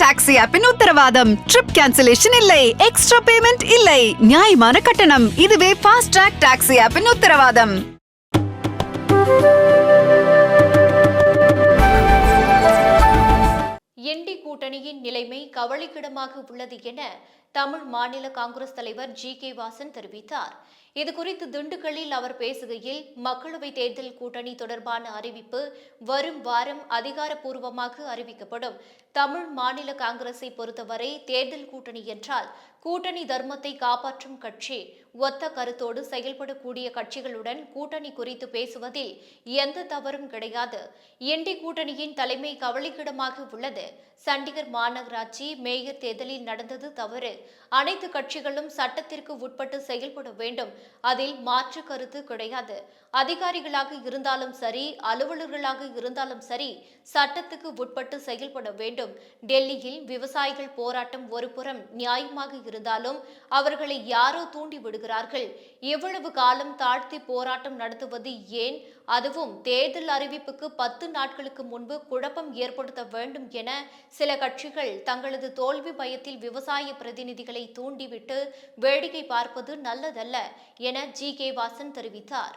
Taxi ஆப்பின் உத்தரவாதம். Trip cancellation இல்லை. எக்ஸ்ட்ரா பேமெண்ட் இல்லை. நியாயமான கட்டணம். இதுவே ஃபாஸ்ட் ட்ராக் டாக்ஸி ஆப்பின் உத்தரவாதம். என்டி கூட்டணியின் நிலைமை கவலைக்கிடமாக உள்ளது என தமிழ் மாநில காங்கிரஸ் தலைவர் ஜி கே வாசன் தெரிவித்தார். இதுகுறித்து திண்டுக்கல்லில் அவர் பேசுகையில் மக்களவைத் தேர்தல் கூட்டணி தொடர்பான அறிவிப்பு வரும் வாரம் அதிகாரப்பூர்வமாக அறிவிக்கப்படும். தமிழ் மாநில காங்கிரஸை பொறுத்தவரை தேர்தல் கூட்டணி என்றால் கூட்டணி தர்மத்தை காப்பாற்றும் கட்சி ஒத்த கருத்தோடு செயல்படக்கூடிய கட்சிகளுடன் கூட்டணி குறித்து பேசுவதில் எந்த தவறும் கிடையாது. என்டி கூட்டணியின் தலைமை கவலைக்கிடமாக உள்ளது. சண்டிகர் மாநகராட்சி மேயர் தேர்தலில் நடந்தது தவறு. அனைத்து கட்சிகளும் சட்டத்திற்கு உட்பட்டு செயல்பட வேண்டும். அதில் மாற்று கருத்து கிடையாது. அதிகாரிகளாக இருந்தாலும் சரி அலுவலர்களாக இருந்தாலும் சரி சட்டத்துக்கு உட்பட்டு செயல்பட வேண்டும். டெல்லியில் விவசாயிகள் போராட்டம் ஒருபுறம் நியாயமாக இருந்தாலும் அவர்களை யாரோ தூண்டிவிடும் விடுகிறார்கள் இவ்வளவு காலம் தாழ்த்தி போராட்டம் நடத்துவது ஏன்? அதுவும் தேர்தல் அறிவிப்புக்கு பத்து நாட்களுக்கு முன்பு குழப்பம் ஏற்படுத்த வேண்டும் என சில கட்சிகள் தங்களது தோல்வி பயத்தில் விவசாய பிரதிநிதிகளை தூண்டிவிட்டு வேடிக்கை பார்ப்பது நல்லதல்ல என ஜி கே வாசன் தெரிவித்தார்.